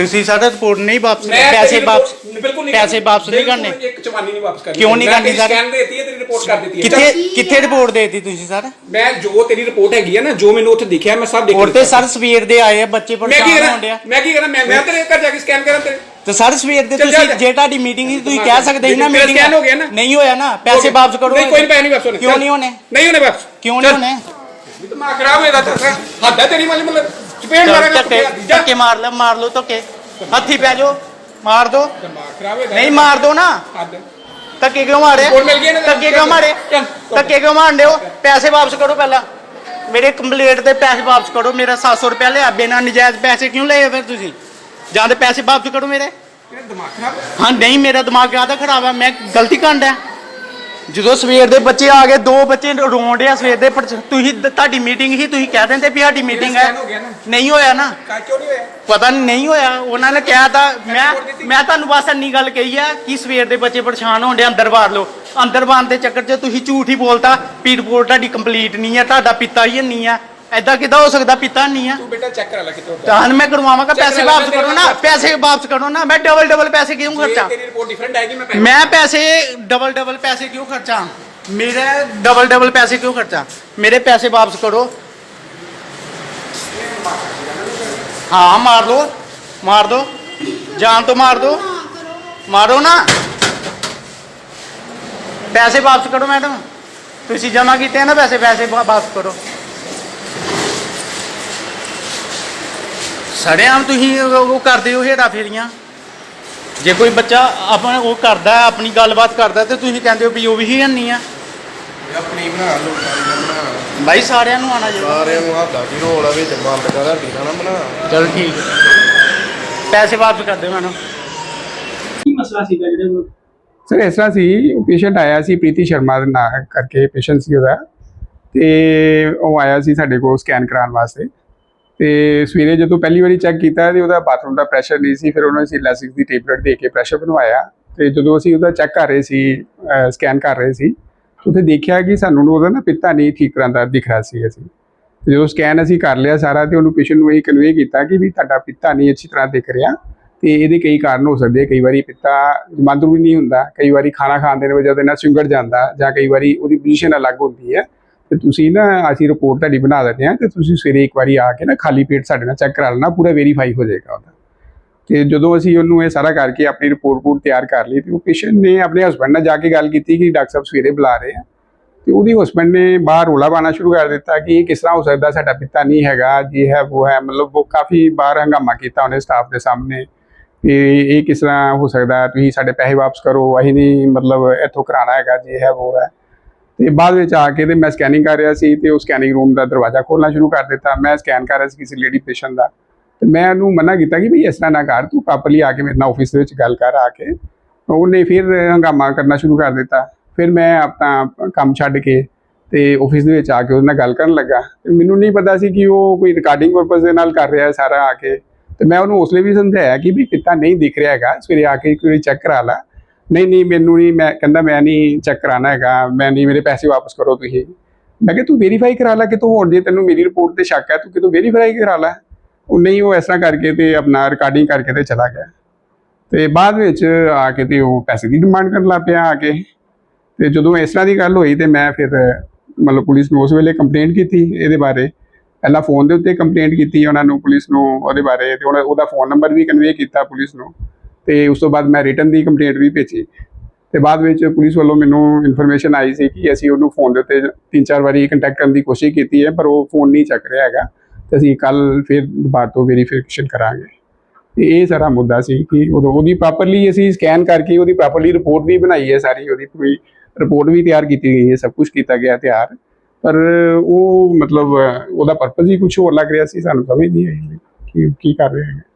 ਤੁਸੀਂ ਸਾਡਾ ਰਿਪੋਰਟ ਨਹੀਂ ਵਾਪਸ ਮੈਂ ਪੈਸੇ ਤੇਰੀ ਵਾਪਸ report- ਬਿਲਕੁਲ ਨਹੀਂ ਪੈਸੇ ਵਾਪਸ ਨਹੀਂ ਬਿਲਕੁਲ ਕਰਨੇ ਇੱਕ ਚਵਾਨੀ ਨਹੀਂ ਵਾਪਸ ਕਰਨੀ। ਕਿਉਂ ਨਹੀਂ ਕਰਨੀ ਸਰ? ਸਕੈਨ ਦੇਤੀ ਹੈ ਤੇਰੀ ਰਿਪੋਰਟ ਕਰ ਦਿੱਤੀ ਹੈ। ਕਿੱਥੇ ਚੱਲ, ਕਿੱਥੇ ਰਿਪੋਰਟ ਦੇਤੀ ਤੁਸੀਂ ਸਰ? ਮੈਂ ਜੋ ਤੇਰੀ ਰਿਪੋਰਟ ਹੈਗੀ ਹੈ ਨਾ ਜੋ ਮੈਨੂੰ ਉੱਥੇ ਦਿਖਿਆ ਮੈਂ ਸਭ ਦੇਖ। ਹੋਰ ਤੇ ਸਰ ਸਵੇਰ ਦੇ ਆਏ ਆ ਬੱਚੇ ਮੈਂ ਕੀ ਪਰੇਸ਼ਾਨ ਕਰਾਂ? ਹੋਣ ਡਿਆ। ਮੈਂ ਕੀ ਕਰਾਂ? ਮੈਂ ਮੈਂ ਤੇਰੇ ਘਰ ਜਾ ਕੇ ਸਕੈਨ ਕਰਾਂ ਤੇਰੇ। ਤੇ ਸਰ ਸਵੇਰ ਦੇ ਚੱਲ ਜਾ, ਤੁਸੀਂ ਜਾ। ਜੇ ਤੁਹਾਡੀ ਮੀਟਿੰਗ ਸੀ ਤੁਸੀਂ ਕਹਿ ਸਕਦੇ ਸੀ ਨਾ ਤੇਰਾ ਮੀਟਿੰਗ scan ਹੋ ਗਿਆ ਨਾ? ਨਹੀਂ ਹੋਇਆ ਨਾ ਪੈਸੇ ਵਾਪਸ ਕਰੋ। ਨਹੀਂ ਕੋਈ ਪੈਸੇ ਨਹੀਂ ਵਾਪਸ ਹੋਣੇ। ਕਿਉਂ ਨਹੀਂ ਹੋਣੇ? ਨਹੀਂ ਹੋਣੇ ਵਾਪਸ ਕਿਉਂ ਨਹੀਂ ਚੱਲ। ਹੋਣੇ? ਵੀ ਦਿਮਾਗ ਖਰਾਬ ਹੋਇਆ ਤਾਂ। ਹੱਦ ਹੈ ਤੇਰੀ ਵਾਲੀ ਮਤਲਬ। ਚਪੇੜ ਮਾਰਾਂਗਾ ਧੱਕੇ ਧੱਕੇ ਮਾਰ ਲੈ ਮਾਰ ਲਓ ਧੱਕੇ। ਹੱਥੀ ਪੈ ਜਾਓ ਮਾਰ ਦੋ। ਦਿਮਾਗ ਖਰਾਬ ਹੋਇਆ ਨਹੀਂ ਮਾਰ ਦੋ ਨਾ। ਧੱਕੇ ਕਿਉਂ ਮਾਰੇ? ਧੱਕੇ ਕਿਉਂ ਮਾਰੇ। ਧੱਕੇ। ਕਿਉਂ ਮਾਰਦੇ ਹੋ ਪੈਸੇ ਵਾਪਸ ਕਰੋ ਪਹਿਲਾਂ। ਮੇਰੇ ਕੰਪਲੀਟ ਦੇ ਪੈਸੇ ਵਾਪਸ ਕਰੋ। ਮੇਰਾ 700 ਰੁਪਏ ਲਿਆ। ਬਿਨਾਂ ਨਜਾਇਜ਼ ਪੈਸੇ ਕਿਉਂ ਲਏ ਫਿਰ ਤੁਸੀਂ? ਜਾਂ ਤੇ ਪੈਸੇ ਵਾਪਸ ਕਰੋ ਮੇਰੇ? ਤੇਰਾ ਦਿਮਾਗ ਖਰਾਬ ਹੈ? ਨਹੀਂ ਮੇਰਾ ਦਿਮਾਗ ਜ਼ਿਆਦਾ ਖਰਾਬ ਹੈ। ਮੈਂ ਗਲਤੀ ਕਰਦਾ ਜਦੋਂ ਸਵੇਰ ਦੇ ਬੱਚੇ ਆ ਗਏ ਦੋ ਬੱਚੇ ਰੋਣ ਡਿਆ ਸਵੇਰ ਦੇ ਪਰ ਤੁਸੀਂ ਤੁਹਾਡੀ ਮੀਟਿੰਗ ਹੀ ਤੁਸੀਂ ਕਹਿ ਦਿੰਦੇ ਵੀ ਸਾਡੀ ਮੀਟਿੰਗ ਹੈ। ਹੋ। ਨਹੀਂ ਹੋਇਆ ਨਾ। ਕਿਉਂ ਨਹੀਂ ਹੋਇਆ? ਪਤਾ ਨਹੀਂ ਹੋਇਆ। ਉਹਨਾਂ ਨੇ ਕਿਹਾ ਤਾਂ ਮੈਂ ਮੈਂ ਤੁਹਾਨੂੰ ਬਸ ਇੰਨੀ ਗੱਲ ਕਹੀ ਆ ਕਿ ਸਵੇਰ ਦੇ ਬੱਚੇ ਪਰੇਸ਼ਾਨ ਹੋਣ ਦੇ ਅੰਦਰ ਵਾੜ ਲਓ। ਅੰਦਰ ਵਾੜਨ ਦੇ ਚੱਕਰ 'ਚ ਤੁਸੀਂ ਝੂਠ ਹੀ ਬੋਲਤਾ ਵੀ ਰਿਪੋਰਟ ਤੁਹਾਡੀ ਕੰਪਲੀਟ ਨਹੀਂ ਆ ਤੁਹਾਡਾ ਪਿਤਾ ਹੀ ਨਹੀਂ ਆ। ਐਦਾਂ ਕਿਦਾਂ ਹੋ ਸਕਦਾ ਪਿਤਾ ਨਹੀਂ ਆ? ਤੂੰ ਬੇਟਾ ਚੈੱਕ ਕਰਾ ਲੈ ਕਿਤੋਂ ਤਾਂ ਮੈਂ ਕਰਵਾਵਾਂਗਾ ਚੱਲ ਪੈਸੇ ਲੈ, ਵਾਪਸ ਤੇਰੇ ਕਰੋ ਨਾ ਨਾਲ ਪੈਸੇ ਵਾਪਸ ਕਰੋ ਨਾ। ਮੈਂ ਡਬਲ ਡਬਲ ਪੈਸੇ ਕਿਉਂ ਖਰਚਾਂ? ਤੇਰੀ ਰਿਪੋਰਟ ਡਿਫਰੈਂਟ ਆਏਗੀ ਮੈਂ ਪੈਸੇ ਮੈਂ ਪੈਸੇ ਡਬਲ ਡਬਲ ਪੈਸੇ ਕਿਉਂ ਖਰਚਾਂ? ਮੇਰੇ ਡਬਲ ਡਬਲ ਪੈਸੇ ਕਿਉਂ ਖਰਚਾਂ? ਮੇਰੇ ਪੈਸੇ ਵਾਪਸ ਕਰੋ। ਹਾਂ ਮਾਰ ਦੋ ਮਾਰ ਦੋ। ਜਾਨ ਤੋਂ ਮਾਰ ਦੋ। ਮਾਰੋ ਨਾ। ਪੈਸੇ ਵਾਪਸ ਕਰੋ ਮੈਡਮ। ਤੁਸੀਂ ਜਮਾ ਕੀਤੇ ਆ ਨਾ ਪੈਸੇ ਪੈਸੇ ਵਾ- ਵਾਪਸ ਕਰੋ ਸੜਿਆਮ ਤੁਸੀਂ ਉਹ ਉਹ ਕਰਦੇ ਹੋ ਹੇਰਾ ਫੇਰੀਆਂ? ਜੇ ਕੋਈ ਬੱਚਾ ਆਪਣਾ ਉਹ ਕਰਦਾ ਹੈ, ਆਪਣੀ ਗੱਲਬਾਤ ਕਰਦਾ ਤੇ ਤੁਸੀਂ ਕਹਿੰਦੇ ਹੋ ਵੀ ਉਹ ਵੀ ਹੀ ਨਹੀਂ ਆ। ਆਪਣੀ ਬਣਾ ਲਓ ਸਾਰੀ ਨਾ ਬਣਾ ਬਾਈ ਸਾਰਿਆਂ ਨੂੰ ਆਣਾ ਚਾਹੀਦਾ ਸਾਰਿਆਂ ਨੂੰ ਹੱਥਾਂ ਦੀ ਰੋਲ ਆ ਵਿੱਚ ਬੰਦ ਕਰ ਹੱਡੀ ਨਾ ਬਣਾ। ਚਲ ਠੀਕ ਹੈ। ਪੈਸੇ ਵਾਪਸ ਕਰ ਦਿਓ ਮੈਨੂੰ। ਕੀ ਮਸਲਾ ਸੀਗਾ ਜਿਹੜੇ ਉਹ? ਸਰ ਇਸ ਤਰ੍ਹਾਂ ਸੀ ਉਹ ਪੇਸ਼ੈਂਟ ਆਇਆ ਸੀ ਪ੍ਰੀਤੀ ਸ਼ਰਮਾ ਦਾ ਨਾਂ ਕਰਕੇ ਪੇਸ਼ੈਂਟ ਸੀ ਉਹਦਾ। ਤੇ ਉਹ ਆਇਆ ਸੀ ਸਾਡੇ ਕੋਲ ਸਕੈਨ ਕਰਾਉਣ ਵਾਸਤੇ। ਤੇ ਸਵੇਰੇ ਜਦੋਂ ਪਹਿਲੀ ਵਾਰੀ ਚੈੱਕ ਕੀਤਾ ਤੇ ਉਹਦਾ ਬਾਥਰੂਮ ਦਾ ਪ੍ਰੈਸ਼ਰ ਨਹੀਂ ਸੀ, ਫਿਰ ਉਹਨਾਂ ਨੇ ਲੈਸਿਕ ਦੀ ਟੇਬਲੇਟ ਦੇ ਕੇ ਪ੍ਰੈਸ਼ਰ ਬਣਵਾਇਆ ਤੇ ਜਦੋਂ ਅਸੀਂ ਉਹਦਾ ਚੈੱਕ ਕਰ ਰਹੇ ਸੀ ਸਕੈਨ ਕਰ ਰਹੇ ਸੀ, ਉੱਥੇ ਦੇਖਿਆ ਕਿ ਸਾਨੂੰ ਉਹਦਾ ਨਾ ਪਿੱਤਾ ਨਹੀਂ ਠੀਕ ਤਰ੍ਹਾਂ ਦਾ ਦਿਖ ਰਿਹਾ ਸੀ ਅਸੀਂ। ਤੇ ਜਦੋਂ ਸਕੈਨ ਅਸੀਂ ਕਰ ਲਿਆ ਸਾਰਾ ਤੇ ਉਹਨੂੰ ਪੇਸ਼ੈਂਟ ਨੂੰ ਇਹ ਕਨਵੇ ਕੀਤਾ ਕਿ ਵੀ ਤੁਹਾਡਾ ਪਿੱਤਾ ਨਹੀਂ ਅੱਛੀ ਤਰ੍ਹਾਂ ਦਿਖ ਰਿਹਾ ਤੇ ਇਹਦੇ ਕਈ ਕਾਰਨ ਹੋ ਸਕਦੇ ਕਈ ਵਾਰੀ ਪਿੱਤਾ ਜਮਾਂਦਰੂ ਵੀ ਨਹੀਂ ਹੁੰਦਾ, ਕਈ ਵਾਰੀ ਖਾਣਾ ਖਾਣ ਦੇ ਵਜ੍ਹਾ ਦੇ ਨਾਲ ਸਿੰਗੜ ਜਾਂਦਾ ਜਾਂ ਕਈ ਵਾਰੀ ਉਹਦੀ ਪੋਜੀਸ਼ਨ ਅਲੱਗ ਹੁੰਦੀ ਹੈ। ਤੇ ਤੁਸੀਂ ਨਾ ਅਸੀਂ ਰਿਪੋਰਟ ਤੁਹਾਡੀ ਬਣਾ ਦਿੰਦੇ ਹਾਂ ਤੇ ਤੁਸੀਂ ਸਵੇਰੇ ਇੱਕ ਵਾਰੀ ਆ ਕੇ ਨਾ ਖਾਲੀ ਪੇਟ ਸਾਡੇ ਨਾਲ ਚੈੱਕ ਕਰਾ ਲੈਣਾ, ਪੂਰਾ ਵੈਰੀਫਾਈ ਹੋ ਜਾਏਗਾ ਉਹਦਾ। ਤੇ ਜਦੋਂ ਅਸੀਂ ਉਹਨੂੰ ਇਹ ਸਾਰਾ ਕਰਕੇ ਆਪਣੀ ਰਿਪੋਰਟ ਰਿਪੋਰਟ ਤਿਆਰ ਕਰ ਲਈ ਤੇ ਉਹ ਪੇਸ਼ੈਂਟ ਨੇ ਆਪਣੇ ਹਸਬੰਡ ਨਾਲ ਜਾ ਕੇ ਗੱਲ ਕੀਤੀ ਕਿ ਡਾਕਟਰ ਸਾਹਿਬ ਸਵੇਰੇ ਬੁਲਾ ਰਹੇ ਆ। ਤੇ ਉਹਦੀ ਹਸਬੰਡ ਨੇ ਬਾਹਰ ਰੋਲਾ ਪਾਣਾ ਸ਼ੁਰੂ ਕਰ ਦਿੱਤਾ ਕਿ ਇਹ ਕਿਸ ਤਰ੍ਹਾਂ ਹੋ ਸਕਦਾ ਸਾਡਾ ਪਿਤਾ ਨਹੀਂ ਹੈਗਾ, ਜੀ ਹੈ ਉਹ ਹੈ, ਮਤਲਬ ਉਹ ਕਾਫੀ ਬਾਹਰ ਹੰਗਾਮਾ ਕੀਤਾ ਉਹਨੇ ਸਟਾਫ ਦੇ ਸਾਹਮਣੇ ਕਿ ਇਹ ਕਿਸ ਤਰ੍ਹਾਂ ਹੋ ਸਕਦਾ, ਤੁਸੀਂ ਸਾਡੇ ਪੈਸੇ ਵਾਪਸ ਕਰੋ, ਅਸੀਂ ਨਹੀਂ ਮਤਲਬ ਇੱਥੋਂ ਕਰਾਣਾ ਹੈਗਾ, ਜੀ ਹੈ ਉਹ ਹੈ। ਤੇ ਬਾਅਦ ਵਿੱਚ ਆ ਕੇ ਤੇ ਮੈਂ ਸਕੈਨਿੰਗ ਕਰ ਰਿਹਾ ਸੀ ਤੇ ਉਹ ਸਕੈਨਿੰਗ ਰੂਮ ਦਾ ਦਰਵਾਜ਼ਾ ਖੋਲਣਾ ਸ਼ੁਰੂ ਕਰ ਦਿੱਤਾ। ਮੈਂ ਸਕੈਨ ਕਰ ਰਿਹਾ ਸੀ ਕਿਸੇ ਲੇਡੀ ਪੇਸ਼ੈਂਟ ਦਾ। ਤੇ ਮੈਂ ਉਹਨੂੰ ਮਨਾ ਕੀਤਾ ਕਿ ਵੀ ਇਸ ਤਰ੍ਹਾਂ ਨਾ ਕਰ, ਤੂੰ ਪ੍ਰੋਪਰਲੀ ਆ ਕੇ ਮੇਰੇ ਨਾਲ ਆਫਿਸ ਦੇ ਵਿੱਚ ਗੱਲ ਕਰ ਆ ਕੇ। ਉਹਨੇ ਫਿਰ ਹੰਗਾਮਾ ਕਰਨਾ ਸ਼ੁਰੂ ਕਰ ਦਿੱਤਾ। ਫਿਰ ਮੈਂ ਆਪਣਾ ਕੰਮ ਛੱਡ ਕੇ ਤੇ ਆਫਿਸ ਦੇ ਵਿੱਚ ਆ ਕੇ ਉਹਦੇ ਨਾਲ ਗੱਲ ਕਰਨ ਲੱਗਾ। ਤੇ ਮੈਨੂੰ ਨਹੀਂ ਪਤਾ ਸੀ ਕਿ ਉਹ ਕੋਈ ਰਿਕਾਰਡਿੰਗ ਪਰਪਸ ਦੇ ਨਾਲ ਕਰ ਰਿਹਾ ਹੈ ਸਾਰਾ ਆ ਕੇ। ਤੇ ਮੈਂ ਉਹਨੂੰ ਉਸ ਲਈ ਵੀ ਸਮਝਾਇਆ ਕਿ ਵੀ ਪਿੱਤਾ ਨਹੀਂ ਦਿਖ ਰਿਹਾ ਹੈਗਾ, ਸਵੇਰੇ ਆ ਕੇ ਇੱਕ ਵਾਰੀ ਚੈੱਕ ਕਰਾ ਲਾ। ਨਹੀਂ ਨਹੀਂ, ਮੈਨੂੰ ਨਹੀਂ, ਮੈਂ ਕਹਿੰਦਾ ਮੈਂ ਨਹੀਂ ਚੈੱਕ ਕਰਾਣਾ ਹੈਗਾ, ਮੈਂ ਨਹੀਂ, ਮੇਰੇ ਪੈਸੇ ਵਾਪਸ ਕਰੋ ਤੁਸੀਂ। ਮੈਂ ਕਿਹਾ ਤੂੰ ਵੈਰੀਫਾਈ ਕਰਾ ਲੈ ਕਿ ਤੂੰ ਹੋਰ ਜੇ ਤੈਨੂੰ ਮੇਰੀ ਰਿਪੋਰਟ ਤੇ ਸ਼ੱਕ ਹੈ, ਤੂੰ ਕਿਤੋਂ ਵੈਰੀਫਾਈ ਕਰਾ ਲੈ। ਉਹ ਨਹੀਂ, ਉਹ ਇਸ ਤਰ੍ਹਾਂ ਕਰਕੇ ਤੇ ਆਪਣਾ ਰਿਕਾਰਡਿੰਗ ਕਰਕੇ ਤੇ ਚਲਾ ਗਿਆ। ਤੇ ਬਾਅਦ ਵਿੱਚ ਆ ਕੇ ਤੇ ਉਹ ਪੈਸੇ ਦੀ ਡਿਮਾਂਡ ਕਰਨ ਲੱਗ ਪਿਆ ਆ ਕੇ। ਤੇ ਜਦੋਂ ਇਸ ਤਰ੍ਹਾਂ ਦੀ ਗੱਲ ਹੋਈ ਤੇ ਮੈਂ ਫਿਰ, ਮਤਲਬ ਪੁਲਿਸ ਨੂੰ ਉਸ ਵੇਲੇ ਕੰਪਲੇਂਟ ਕੀਤੀ ਇਹਦੇ ਬਾਰੇ। ਪਹਿਲਾਂ ਫੋਨ ਦੇ ਉੱਤੇ ਕੰਪਲੇਂਟ ਕੀਤੀ ਉਹਨਾਂ ਨੂੰ ਪੁਲਿਸ ਨੂੰ ਉਹਦੇ ਬਾਰੇ ਤੇ ਉਹਨਾਂ- ਉਹਦਾ ਫੋਨ ਨੰਬਰ ਵੀ ਕਨਵੇ ਕੀਤਾ ਪੁਲਿਸ ਨੂੰ। ਤੇ ਉਸ ਤੋਂ ਬਾਅਦ ਮੈਂ ਰਿਟਨ ਦੀ ਕੰਪਲੇਂਟ ਵੀ ਭੇਜੀ। ਤੇ ਬਾਅਦ ਵਿੱਚ ਪੁਲਿਸ ਵੱਲੋਂ ਮੈਨੂੰ ਇਨਫੋਰਮੇਸ਼ਨ ਆਈ ਸੀ ਕਿ ਅਸੀਂ ਉਹਨੂੰ ਫੋਨ ਦੇ ਉੱਤੇ ਤਿੰਨ ਚਾਰ ਵਾਰੀ ਕੰਟੈਕਟ ਕਰਨ ਦੀ ਕੋਸ਼ਿਸ਼ ਕੀਤੀ ਹੈ, ਪਰ ਉਹ ਫੋਨ ਨਹੀਂ ਚੱਕ ਰਿਹਾ ਹੈਗਾ। ਤੇ ਅਸੀਂ ਕੱਲ ਫਿਰ ਦੁਬਾਰਾ ਤੋਂ ਵੈਰੀਫਿਕੇਸ਼ਨ ਕਰਾਂਗੇ। ਤੇ ਇਹ ਸਾਰਾ ਮੁੱਦਾ ਸੀ ਕਿ ਉਦੋਂ ਉਹਦੀ ਪ੍ਰੋਪਰਲੀ ਅਸੀਂ ਸਕੈਨ ਕਰਕੇ ਉਹਦੀ ਪ੍ਰੋਪਰਲੀ ਰਿਪੋਰਟ ਵੀ ਬਣਾਈ ਹੈ ਸਾਰੀ, ਉਹਦੀ ਪੂਰੀ ਰਿਪੋਰਟ ਵੀ ਤਿਆਰ ਕੀਤੀ ਗਈ ਹੈ, ਸਭ ਕੁਝ ਕੀਤਾ ਗਿਆ ਤਿਆਰ। ਪਰ ਉਹ ਮਤਲਬ ਉਹਦਾ ਪਰਪਸ ਹੀ ਕੁਝ ਹੋਰ ਲੱਗ ਰਿਹਾ ਸੀ, ਸਾਨੂੰ ਸਮਝ ਨਹੀਂ ਆਈ ਕਿ ਕੀ ਕਰ ਰਹੇ ਹੈਗੇ।